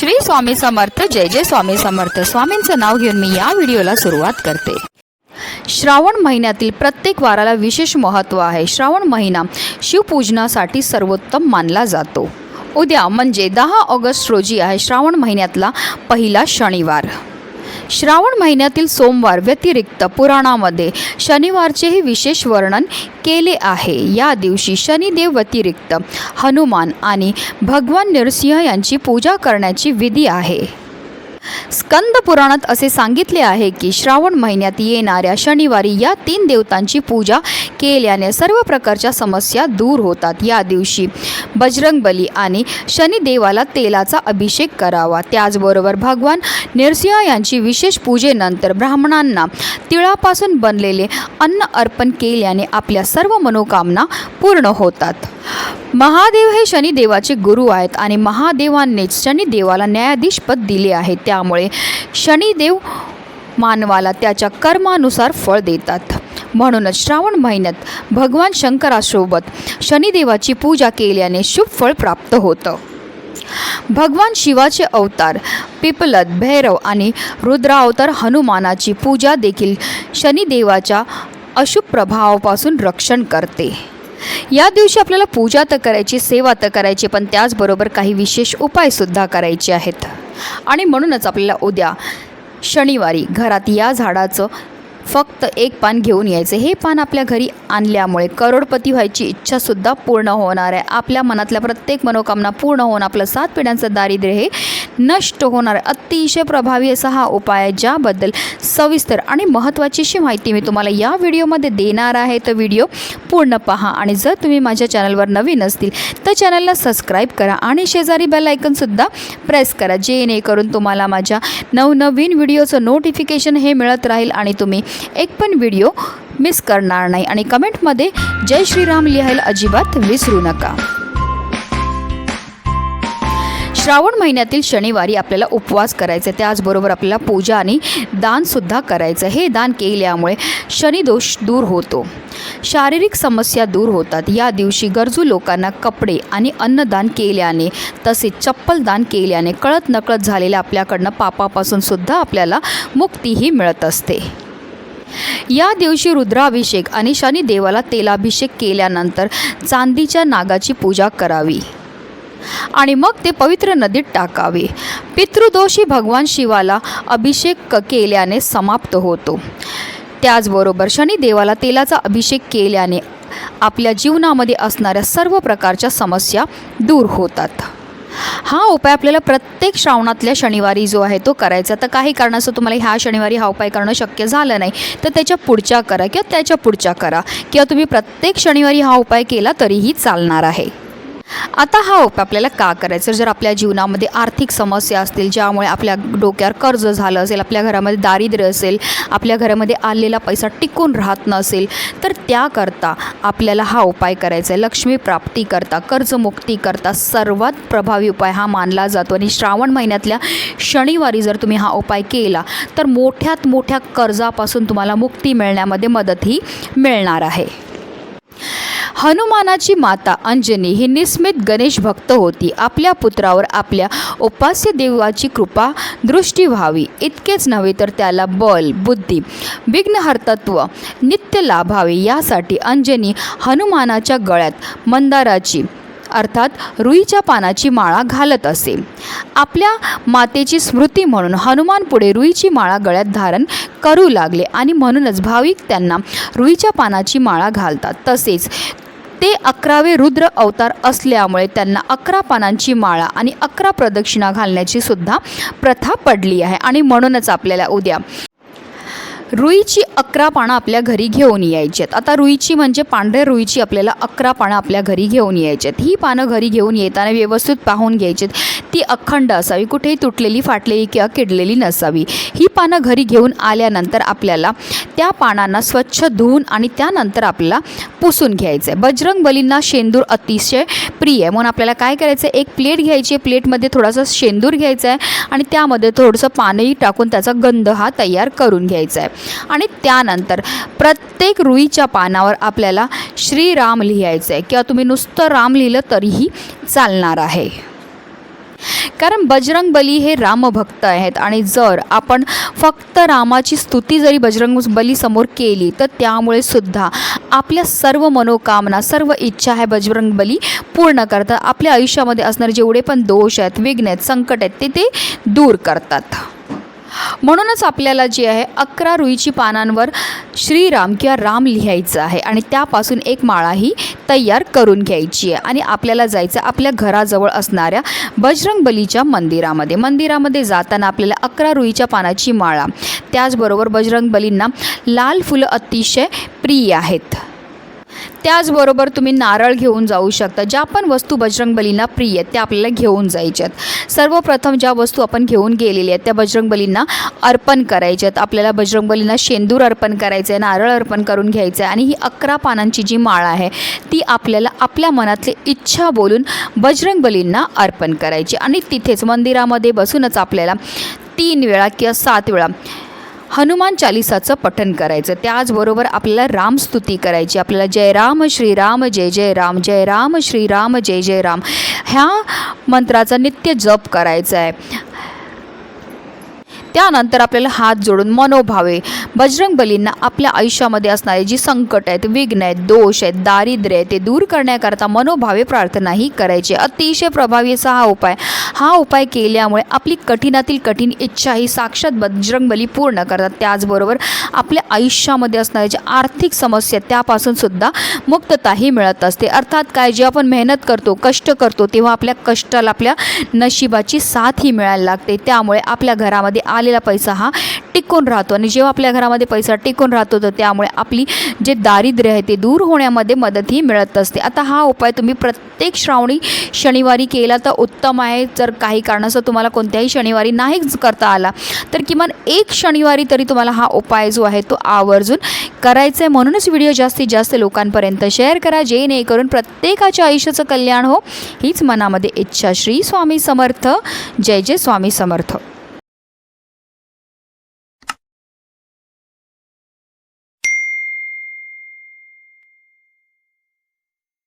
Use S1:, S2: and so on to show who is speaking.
S1: श्री स्वामी समर्थ जय जय स्वामी समर्थ. स्वामींचं नाव घेऊन मी या व्हिडिओला सुरुवात करते. श्रावण महिन्यातील प्रत्येक वाराला विशेष महत्त्व आहे. श्रावण महिना शिवपूजनासाठी सर्वोत्तम मानला जातो. उद्या म्हणजे दहा ऑगस्ट रोजी आहे श्रावण महिन्यातला पहिला शनिवार. श्रावण महिन्यातील सोमवार व्यतिरिक्त पुराणामध्ये शनिवारचेही विशेष वर्णन केले आहे. या दिवशी शनिदेव व्यतिरिक्त हनुमान आणि भगवान नरसिंह यांची पूजा करण्याची विधी आहे. स्कंद पुराणात असे सांगितले आहे की श्रावण महिन्यात येणाऱ्या शनिवारी या तीन देवतांची पूजा केल्याने सर्व प्रकारच्या समस्या दूर होतात. या दिवशी बजरंगबली आणि शनिदेवाला तेलाचा अभिषेक करावा. त्याचबरोबर भगवान नरसिंह यांची विशेष पूजेनंतर ब्राह्मणांना तिळापासून बनलेले अन्न अर्पण केल्याने आपल्या सर्व मनोकामना पूर्ण होतात. महादेव हे शनिदेवाचे गुरु आहेत आणि महादेवांनीच शनिदेवाला न्यायाधीश पद दिले आहे. त्यामुळे शनिदेव मानवाला त्याच्या कर्मानुसार फळ देतात. म्हणूनच श्रावण महिन्यात भगवान शंकरासोबत शनिदेवाची पूजा केल्याने शुभ फळ प्राप्त होतं. भगवान शिवाचे अवतार पिपलद भैरव आणि रुद्रावतार हनुमानाची पूजा देखील शनिदेवाच्या अशुभ प्रभावापासून रक्षण करते. या दिवशी आपल्याला पूजा तर करायची सेवा तर करायची पण त्याचबरोबर काही विशेष उपायसुद्धा करायचे आहेत. आणि म्हणूनच आपल्याला उद्या शनिवारी घरात या झाडाचं फक्त एक पान घेऊन यायचं. हे पान आपल्या घरी आणल्यामुळे करोडपती व्हायची इच्छासुद्धा पूर्ण होणार आहे. आपल्या मनातल्या प्रत्येक मनोकामना पूर्ण होऊन आपलं सात पिढ्यांचं दारिद्र्य हे नष्ट होणार अतिशय प्रभावी असा हा उपाय आहे ज्याबद्दल सविस्तर आणि महत्त्वाची अशी माहिती मी तुम्हाला या व्हिडिओमध्ये देणार आहे. तर व्हिडिओ पूर्ण पहा आणि जर तुम्ही माझ्या चॅनलवर नवीन असतील तर चॅनलला सबस्क्राईब करा आणि शेजारी बेल आयकनसुद्धा प्रेस करा जेणेकरून तुम्हाला माझ्या नवनवीन व्हिडिओचं नोटिफिकेशन हे मिळत राहील आणि तुम्ही एक पण व्हिडिओ मिस करणार नाही. आणि कमेंटमध्ये जय श्रीराम लिहायला अजिबात विसरू नका. श्रावण महिन्यातील शनिवारी आपल्याला उपवास करायचा त्याचबरोबर आपल्याला पूजा आणि दानसुद्धा करायचं. हे दान केल्यामुळे शनिदोष दूर होतो. शारीरिक समस्या दूर होतात. या दिवशी गरजू लोकांना कपडे आणि अन्नदान केल्याने तसेच चप्पल दान केल्याने कळत नकळत झालेल्या आपल्याकडनं पापापासून सुद्धा आपल्याला मुक्तीही मिळत असते. या दिवशी रुद्राभिषेक आणि शनिदेवाला तेलाभिषेक केल्यानंतर चांदीच्या नागाची पूजा करावी. आणि मग ते पवित्र नदीत टाकावे. पितृदोषी भगवान शिवाला अभिषेक केल्याने समाप्त होतो. त्याचबरोबर शनिदेवाला तेलाचा अभिषेक केल्याने आपल्या जीवनामध्ये असणाऱ्या सर्व प्रकारच्या समस्या दूर होतात. हा उपाय आपल्याला प्रत्येक श्रावणातल्या शनिवारी जो आहे तो करायचा. तर काही कारणास्तव तुम्हाला ह्या शनिवारी हा उपाय करणं शक्य झालं नाही. तर त्याच्या पुढच्या करा किंवा त्याच्या पुढच्या करा. किंवा तुम्ही प्रत्येक शनिवारी हा उपाय केला तरीही चालणार आहे. आता हा उपाय आपल्याला का करायचा? जर आपल्या जीवनामध्ये आर्थिक समस्या असतील ज्यामुळे आपल्या डोक्यावर कर्ज झालं असेल आपल्या घरामध्ये दारिद्र्य असेल आपल्या घरामध्ये आलेला पैसा टिकून राहत नसेल तर त्याकरता आपल्याला हा उपाय करायचा आहे. लक्ष्मी प्राप्ती करता कर्जमुक्ती करता सर्वात प्रभावी उपाय हा मानला जातो. आणि श्रावण महिन्यातल्या शनिवारी जर तुम्ही हा उपाय केला तर मोठ्यात मोठ्या कर्जापासून तुम्हाला मुक्ती मिळण्यामध्ये मदतही मिळणार आहे. हनुमानाची माता अंजनी ही निस्मित गणेश भक्त होती. आपल्या पुत्रावर आपल्या उपास्य देवाची कृपा दृष्टी व्हावी. इतकेच नव्हे तर त्याला बल बुद्धी विघ्नहर्तत्व नित्य लाभावे यासाठी अंजनी हनुमानाच्या गळ्यात मंदाराची अर्थात रुईच्या पानाची माळा घालत असे. आपल्या मातेची स्मृती म्हणून हनुमान पुढे रुईची माळा गळ्यात धारण करू लागले आणि म्हणूनच भाविक त्यांना रुईच्या पानाची माळा घालतात. तसेच ते अकरावे रुद्र अवतार असल्यामुळे त्यांना अकरा पानांची माळा आणि अकरा प्रदक्षिणा घालण्याची सुद्धा प्रथा पडली आहे. आणि म्हणूनच आपल्याला उद्या रुईची अकरा पानं आपल्या घरी घेऊन यायची आहेत आता रुईची म्हणजे पांढऱ्या रुईची आपल्याला अकरा पानं आपल्या घरी घेऊन यायची आहेत ही पानं घरी घेऊन येताना व्यवस्थित पाहून घ्यायची आहेत ती अखंड असावी कुठेही तुटलेली फाटलेली किंवा किडलेली नसावी. ही पानं घरी घेऊन आल्यानंतर आपल्याला त्या पानांना स्वच्छ धुवून आणि त्यानंतर आपल्याला पुसून घ्यायचं आहे बजरंग बलींना शेंदूर अतिशय प्रिय आहे. म्हणून आपल्याला काय करायचं आहे एक प्लेट घ्यायची आहे. प्लेटमध्ये थोडासा शेंदूर घ्यायचा आहे आणि त्यामध्ये थोडंसं पानही टाकून त्याचा गंध हा तयार करून घ्यायचा आहे आणि त्यानंतर प्रत्येक रुईच्या पानावर आपल्याला श्रीराम लिहायचं आहे किंवा तुम्ही नुसतं राम लिहिलं तरीही चालणार आहे. कारण बजरंग बली हे रामभक्त आहेत. आणि जर आपण फक्त रामाची स्तुती जरी बजरंग बली समोर केली तर त्यामुळे सुद्धा आपल्या सर्व मनोकामना सर्व इच्छा आहे बजरंग बली पूर्ण करतात. आपल्या आयुष्यामध्ये असणारे जेवढे पण दोष आहेत विघ्न आहेत संकट आहेत ते ते दूर करतात. म्हणूनच आपल्याला जे आहे अकरा रुईची पानांवर श्रीराम किंवा राम लिहायचं आहे आणि त्यापासून एक माळाही तयार करून घ्यायची आहे. आणि आपल्याला जायचं आपल्या घराजवळ असणाऱ्या बजरंग बलीच्या मंदिरामध्ये. मंदिरामध्ये जाताना आपल्याला अकरा रुईच्या पानाची माळा. त्याचबरोबर बजरंग बलींना लाल फुलं अतिशय प्रिय आहेत. त्याचबरोबर तुम्ही नारळ घेऊन जाऊ शकता. ज्या पण वस्तू बजरंगबलींना प्रिय आहेत त्या आपल्याला घेऊन जायच्यात सर्वप्रथम ज्या वस्तू आपण घेऊन गेलेल्या आहेत त्या बजरंगबलींना अर्पण करायच्यात आपल्याला बजरंगबलींना शेंदूर अर्पण करायचं आहे नारळ अर्पण करून घ्यायचं आहे आणि ही अकरा पानांची जी माळ आहे ती आपल्याला आपल्या मनातली इच्छा बोलून बजरंगबलींना अर्पण करायची. आणि तिथेच मंदिरामध्ये बसूनच आपल्याला तीन वेळा किंवा सात वेळा हनुमान चालिसाचं पठन करायचं. त्याचबरोबर आपल्याला रामस्तुती करायची. आपल्याला जय राम श्रीराम जय जय राम जय राम श्रीराम जय जय राम ह्या मंत्राचा नित्य जप करायचा आहे त्यानंतर आपल्याला हात जोडून मनोभावे बजरंग बलींना आपल्या आयुष्यामध्ये असणारे जी संकट आहेत विघ्न आहेत दोष आहेत दारिद्र्य आहे ते दूर करण्याकरता मनोभावे प्रार्थनाही करायची. अतिशय प्रभावी असा हा उपाय. हा उपाय केल्यामुळे आपली कठीणातील कठीण इच्छा ही साक्षात बजरंग बली पूर्ण करतात. त्याचबरोबर आपल्या आयुष्यामध्ये असणाऱ्या ज्या आर्थिक समस्या आहेत, त्यापासून सुद्धा मुक्तताही मिळत असते. अर्थात काय? जे आपण मेहनत करतो कष्ट करतो तेव्हा आपल्या कष्टाला आपल्या नशिबाची साथ ही मिळायला लागते. त्यामुळे आपल्या घरामध्ये आलेला पैसा हा टिकून राहतो आणि जेव्हा आपल्या घरामध्ये पैसा टिकून राहतो तर त्यामुळे आपली जे दारिद्र्य आहे ते दूर होण्यामध्ये मदतही मिळत असते. आता हा उपाय तुम्ही प्रत्येक श्रावणी शनिवारी केला तर उत्तम आहे. जर काही कारणास्तव तुम्हाला कोणत्याही शनिवारी नाहीच करता आला तर किमान एक शनिवारी तरी तुम्हाला हा उपाय जो आहे तो आवर्जून करायचा आहे म्हणूनच व्हिडिओ जास्तीत जास्त लोकांपर्यंत शेअर करा जेणेकरून प्रत्येकाच्या आयुष्याचं कल्याण हो. हीच मनामध्ये इच्छा. श्री स्वामी समर्थ. जय जय स्वामी समर्थ.